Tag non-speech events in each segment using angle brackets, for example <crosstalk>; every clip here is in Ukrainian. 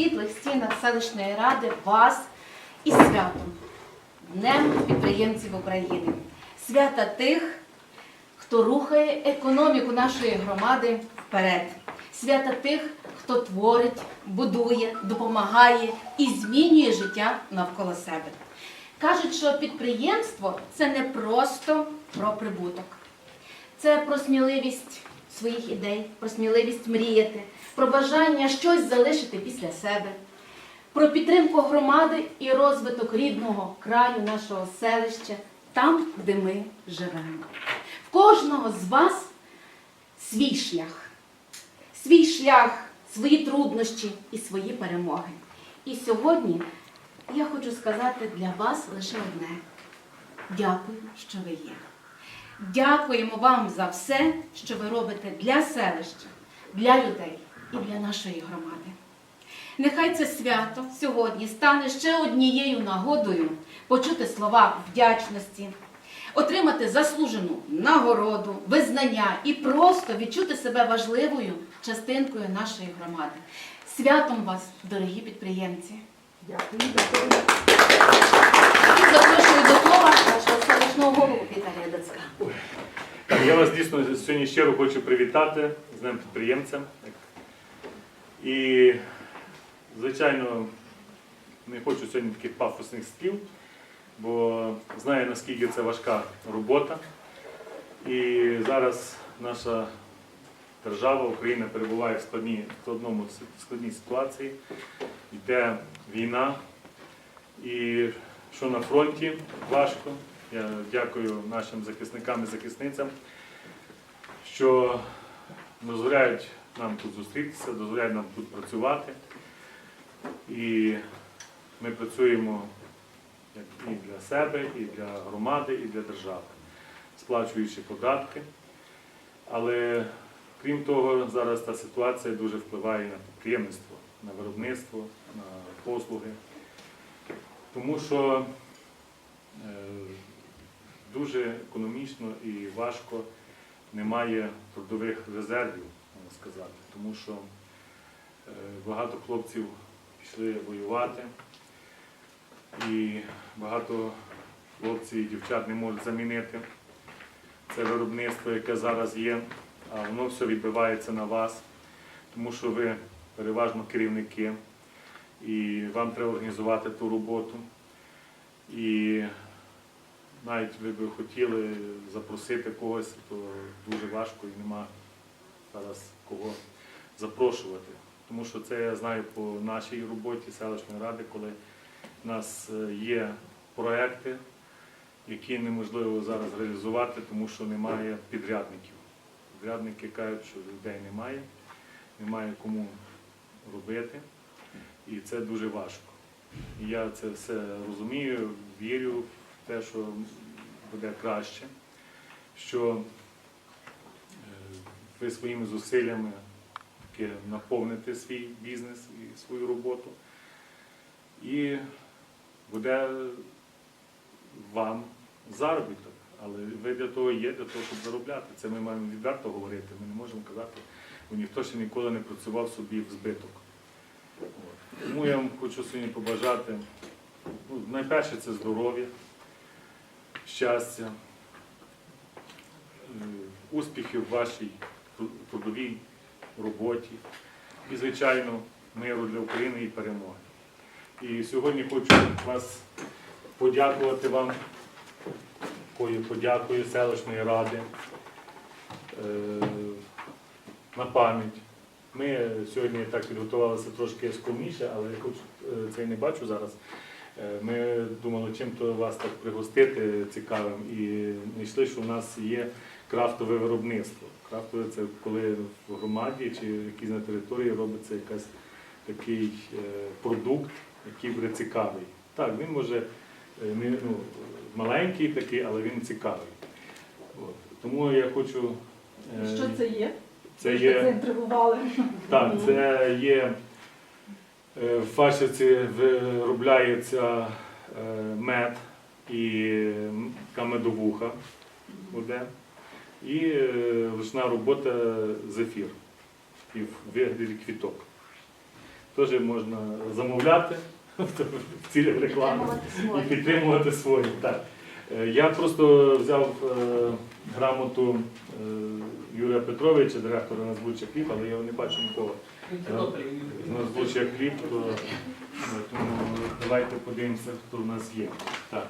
світлих стінах селищної ради вас із святом, Днем підприємців України, свята тих, хто рухає економіку нашої громади вперед, свята тих, хто творить, будує, допомагає і змінює життя навколо себе. Кажуть, що підприємство це не просто про прибуток. Це про сміливість своїх ідей, про сміливість мріяти, про бажання щось залишити після себе, про підтримку громади і розвиток рідного краю нашого селища, там, де ми живемо. В кожного з вас свій шлях, свій шлях, свої труднощі і свої перемоги. І сьогодні я хочу сказати для вас лише одне: дякую, що ви є. Дякуємо вам за все, що ви робите для селища, для людей і для нашої громади. Нехай це свято сьогодні стане ще однією нагодою почути слова вдячності, отримати заслужену нагороду, визнання і просто відчути себе важливою частинкою нашої громади. Святом вас, дорогі підприємці! Дякую, дякую. І запрошую до нашого Я вас дійсно сьогодні щиро хочу привітати з Днем підприємця. І, звичайно, не хочу сьогодні таких пафосних слів, бо знаю, наскільки це важка робота. І зараз наша держава, Україна перебуває в складній, складному, складній ситуації. Йде війна. І що на фронті важко. Я дякую нашим захисникам і захисницям, що дозволяють нам тут зустрітися, дозволяють нам тут працювати. І ми працюємо і для себе, і для громади, і для держави, сплачуючи податки. Але крім того, зараз та ситуація дуже впливає на підприємництво, на виробництво, на послуги. Тому що е, дуже економічно і важко немає трудових резервів, можна сказати, тому що е, багато хлопців пішли воювати, і багато хлопців і дівчат не можуть замінити це виробництво, яке зараз є, а воно все відбивається на вас, тому що ви переважно керівники, і вам треба організувати ту роботу. І навіть ви б хотіли запросити когось, то дуже важко і нема зараз кого запрошувати. Тому що це я знаю по нашій роботі селищної ради, коли в нас е, є проекти, які неможливо зараз реалізувати, тому що немає підрядників. Підрядники кажуть, що людей немає, немає кому робити, і це дуже важко. Я це все розумію, вірю те, що буде краще, що е, ви своїми зусиллями таки наповните свій бізнес і свою роботу. І буде вам заробіток. Але ви для того є, для того, щоб заробляти. Це ми маємо відверто говорити. Ми не можемо казати, бо ніхто ще ніколи не працював собі в збиток. От. Тому я вам хочу сьогодні побажати, ну, найперше це здоров'я, щастя, успіхів в вашій трудовій роботі і, звичайно, миру для України і перемоги. І сьогодні хочу вас подякувати вам, такою подякою селищної ради е, на пам'ять. Ми сьогодні так підготувалися трошки скромніше, але хоч е, це не бачу зараз. Е, Ми думали, чим то вас так пригостити цікавим і знайшли, що в нас є крафтове виробництво. Крафтове це коли в громаді чи якійсь на території робиться якась такий е, продукт, який буде цікавий. Так, він може е, не, ну, маленький такий, але він цікавий. От. Тому я хочу. Що це є? Це є. заінтригували. Так, це є в фашиці виробляється е, мед і м, така медовуха буде. І е, ручна робота зефір і в вигляді квіток. теж можна замовляти <laughs> в цілях реклами і підтримувати свої. Так. Е, Я просто взяв е, грамоту е, Юрія Петровича, директора Нацбудча хліб, але я його не бачу хліб, то, е, тому давайте подивимося, хто в нас є. Так.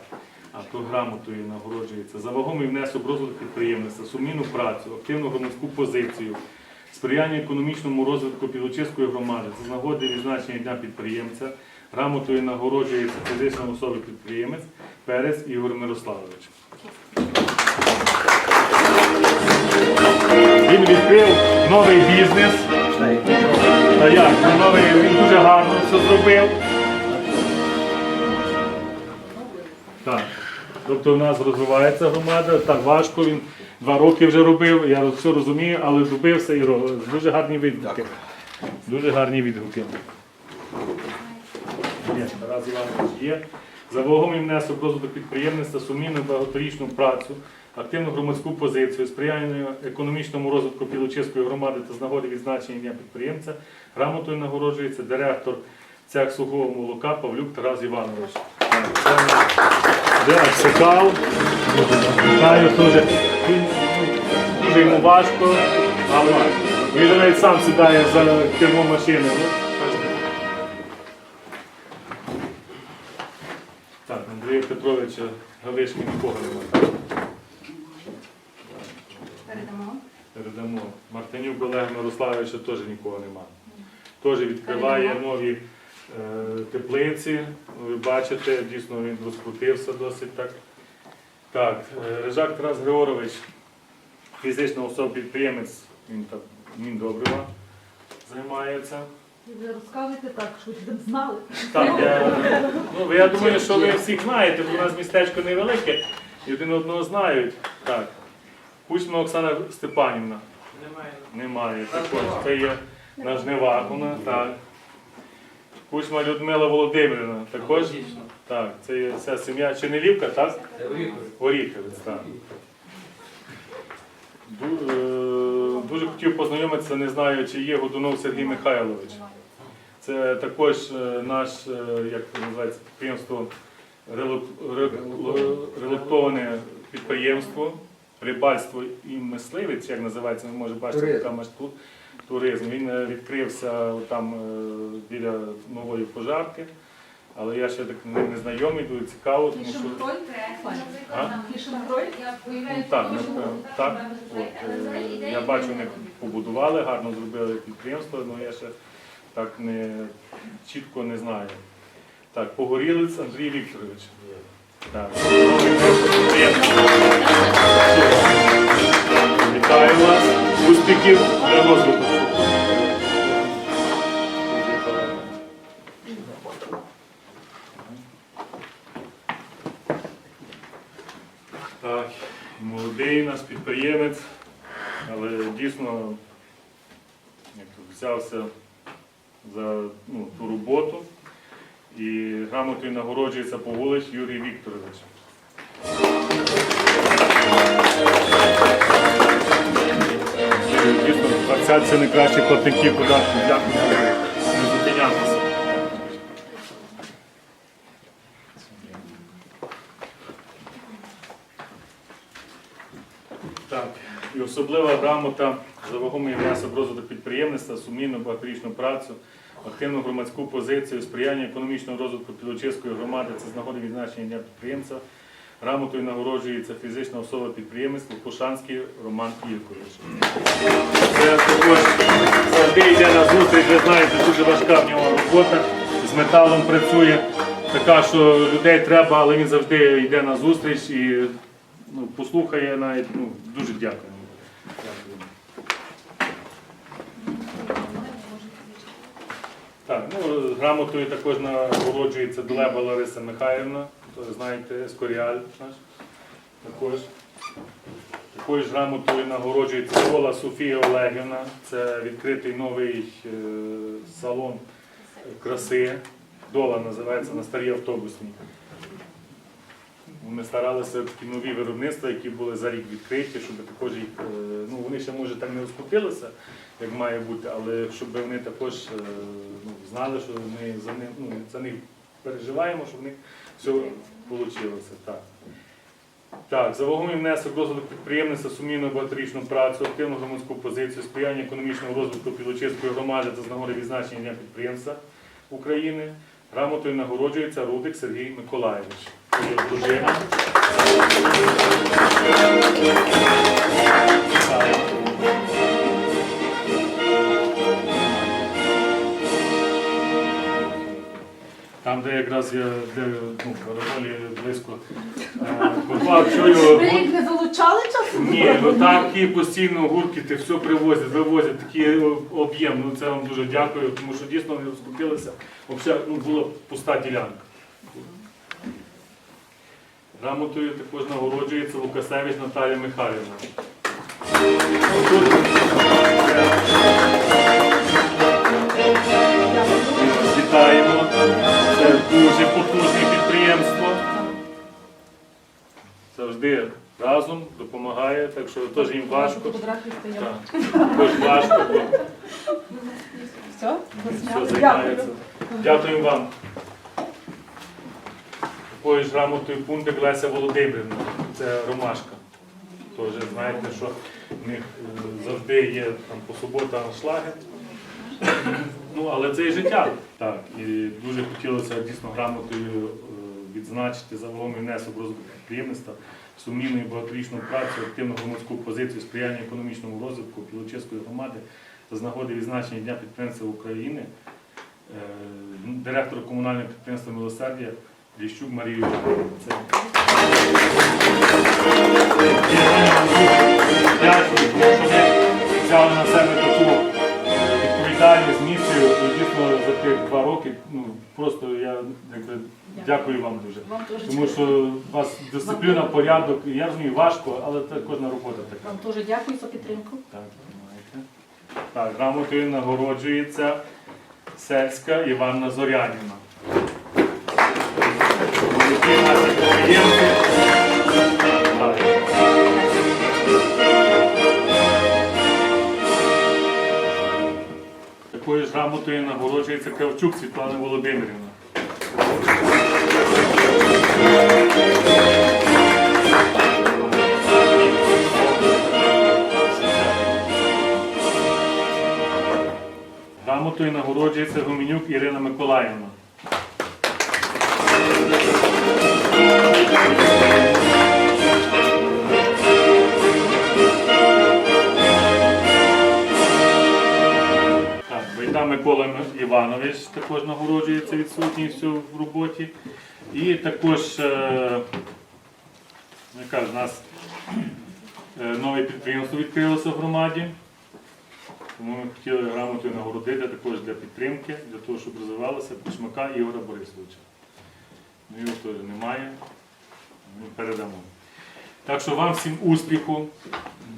А то грамотою нагороджується за вагомий внесок в розвиток підприємництва, сумлінну працю, активну громадську позицію, сприяння економічному розвитку Підлучиської громади. Це з нагоди відзначення Дня підприємця. Грамотою нагороджується фізична особа підприємець Перець Ігор Мирославович. Він відкрив новий бізнес. Та як? Новий, він дуже гарно все зробив. Так. Тобто у нас розвивається громада, так важко, він два роки вже робив, я все розумію, але добився і ро- дуже гарні відгуки. Дуже гарні відгуки. Тарас Іванович є. За вагомий внесок розвиток підприємництва, сумлінну багаторічну працю, активну громадську позицію, сприяння економічному розвитку Білочиської громади та з нагоди відзначення дня підприємця, грамотою нагороджується директор цех сухого молока Павлюк Тарас Іванович. Це Де дуже. Дуже йому важко, але він навіть сам сідає за кермо машини. Петровича Галишки нікого немає. Передамо. Передамо. Мартинюк Олег Мирославовича теж нікого немає. Теж відкриває нові е, теплиці. Ви бачите, дійсно він розкрутився досить так. Так, е, Рижак Тарас Григорович, фізична особа підприємець, він так Міндобрива займається. Ви розказуєте так, щоб ви знали. Так, я, ну, я думаю, що ви всіх знаєте, бо у нас містечко невелике і один одного знають. Так. Кучма Оксана Степанівна. Немає. Немає. Також це є на жнивах вона, так. Кучма Людмила Володимирівна. Також так, це є вся сім'я Чернелівка, так? Оріховець, так. Ду- е, Дуже хотів познайомитися, не знаю, чи є Годунов Сергій Михайлович. Це також е, наш, е, як це називається, підприємство, релоктоване підприємство, рибальство і мисливець, як називається, ви може бачите, Туризм. там аж тут туризм. Він е, відкрився там біля нової пожарки, але я ще так не, знайомий, дуже цікаво, тому що. А? Фішенкрой? Ну, Так, напевно, так. От, е, я бачу, вони побудували, гарно зробили підприємство, але я ще так не чітко не знаю. Так, Погорілець Андрій Вікторович. Вітаю вас, успіхів для розвитку. Так, молодий наш підприємець, але дійсно як взявся за ну, ту роботу і грамотою нагороджується Поволич Юрій Вікторович. Це, Дійсно, асоціація найкращих платників податків. Дякую. Не зупинятися. Так, і особлива грамота за вагомий внесок розвиток підприємництва, сумлінну багаторічну працю, активну громадську позицію, сприяння економічному розвитку Підлочиської громади, це з нагоди відзначення дня підприємця. Грамотою нагороджується фізична особа підприємництва Пушанський Роман Ількович. Це також завжди йде на зустріч, ви знаєте, дуже важка в нього робота. З металом працює, така, що людей треба, але він завжди йде на зустріч і ну, послухає навіть. Ну, дуже. Дякую. Так, ну, грамотою також нагороджується Долеба Лариса Михайлівна, то знаєте, Скоріаль наш. Також. Також грамотою нагороджується Кола Софія Олегівна. Це відкритий новий е, салон краси. Дола називається на старій автобусній. Ми старалися такі нові виробництва, які були за рік відкриті, щоб також їх, е, ну вони ще може так не розкрутилися, як має бути, але щоб вони також е, ну, знали, що ми за них, ну, за них переживаємо, щоб в них все вийшло. Так. Так, за вагомий внесок розвиток підприємництва, сумлінну багаторічну працю, активну громадську позицію, сприяння економічному розвитку Підлочиської громади та з нагоди відзначення Дня підприємства України. Грамотою нагороджується Рудик Сергій Миколаєвич. Дружина. Там, де якраз я де, ну, паралелі близько е, попав, чую. Ви їх не залучали часом? Ні, ну такі постійно гуркіти, все привозять, вивозять, такий об'єм. Ну це вам дуже дякую, тому що дійсно вони розкупилися. Взагалі ну, була пуста ділянка. Грамотою також нагороджується Лукасевич Наталія Михайлівна. Вітаємо. Це дуже потужне підприємство. Завжди разом допомагає, так що теж їм важко. Стояли. Важко, бо Все? все Дякую. займається. Вам. Такою ж грамотою пунктик Леся Володимирівна. Це Ромашка. Теж знаєте, що в них е, завжди є там по суботам шлаги. Ну, але це і життя. Так, і дуже хотілося дійсно грамотою е, відзначити за вагомий внесок в розвиток підприємництва, сумлінну і багаторічну працю, активну громадську позицію, сприяння економічному розвитку Пілочиської громади та з нагоди відзначення Дня підприємства України е, директора комунального підприємства Милосердя Ліщук Марію Дякую, що ви взяли на себе таку відповідальність, місію. І дійсно за тих два роки, ну просто я якби дякую вам дуже. Вам теж Тому що у вас дисципліна, порядок, я розумію, важко, але це кожна робота така. Вам теж дякую за підтримку. Так, тримайте. Так, грамотою нагороджується сельська Іванна Зорянівна. Які наші підприємці. Так. Такою ж грамотою нагороджується Кравчук Світлана Володимирівна. Грамотою нагороджується Гуменюк Ірина Миколаївна. Микола Іванович також нагороджується відсутністю в роботі. І також, е, я у нас е, нове підприємство відкрилося в громаді. Тому ми хотіли грамотою нагородити також для підтримки, для того, щоб розвивалося Кушмака Ігора Борисовича. Ну, його теж немає, передамо. Так що вам всім успіху.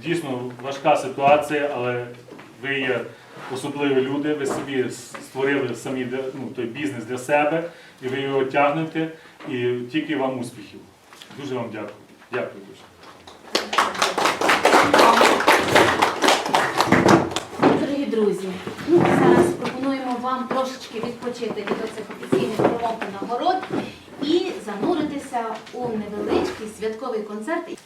Дійсно важка ситуація, але ви є особливі люди, ви собі створили самі ну, той бізнес для себе, і ви його тягнете, і тільки вам успіхів. Дуже вам дякую. Дякую дуже. Дорогі друзі, ну, зараз пропонуємо вам трошечки відпочити від оцих офіційних промов нагород і зануритися у невеличкий святковий концерт.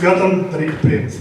Святом, дорогі підприємці.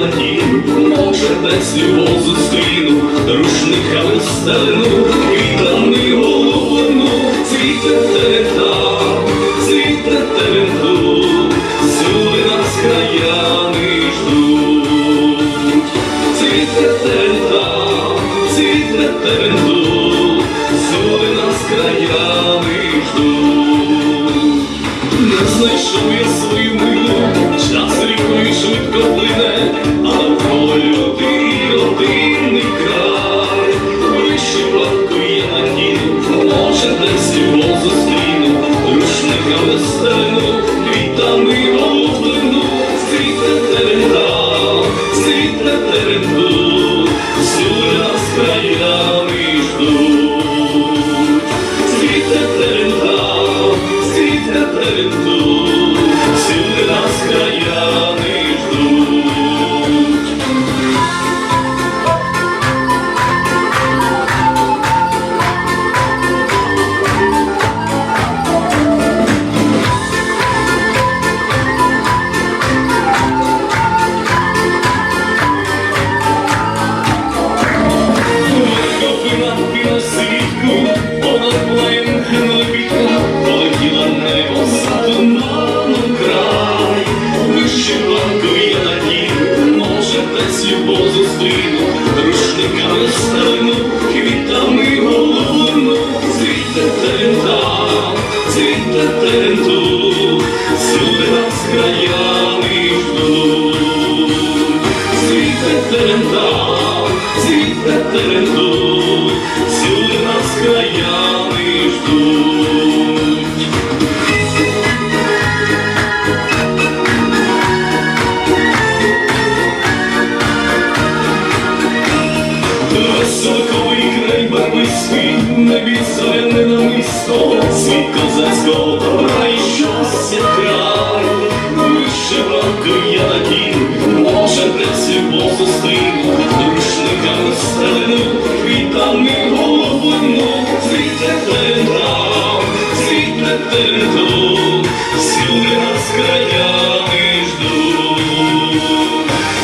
Надіну, може десь любов зустріну, рушниками стелену, квітами голубину, цвіте терета, цвіте та всюди швидко плине, а навколо люди родинний край. Вишиванку я надіну, може десь його зустріну, рушниками стелену, квітами голубину, Світе терента, світе теренту, всюди нас краяни ждуть. Високовий край барвистий, небі зоряне намисто, світ козацького щастя край. Вишиванку я рушниками стелену, квітами голубину, світе терента, світе теренту, всюди нас краяни ждуть.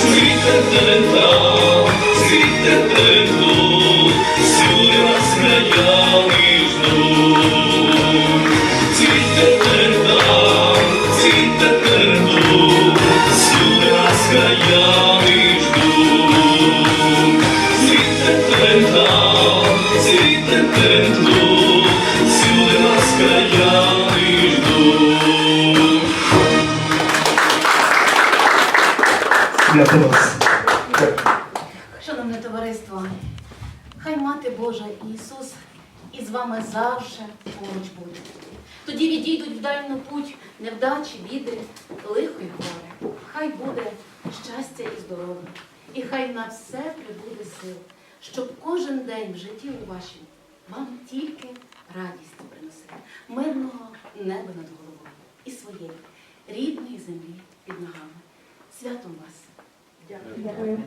Світе терента, світе Шановне товариство, хай Мати Божа і Ісус із вами завжди поруч буде. Тоді відійдуть в дальну путь невдачі, біди, лихо й горе. Хай буде щастя і здоров'я, і хай на все прибуде сил, щоб кожен день в житті у вашім вам тільки радість приносив, мирного неба над головою і своєї рідної землі під ногами. Святом вас! Дякую.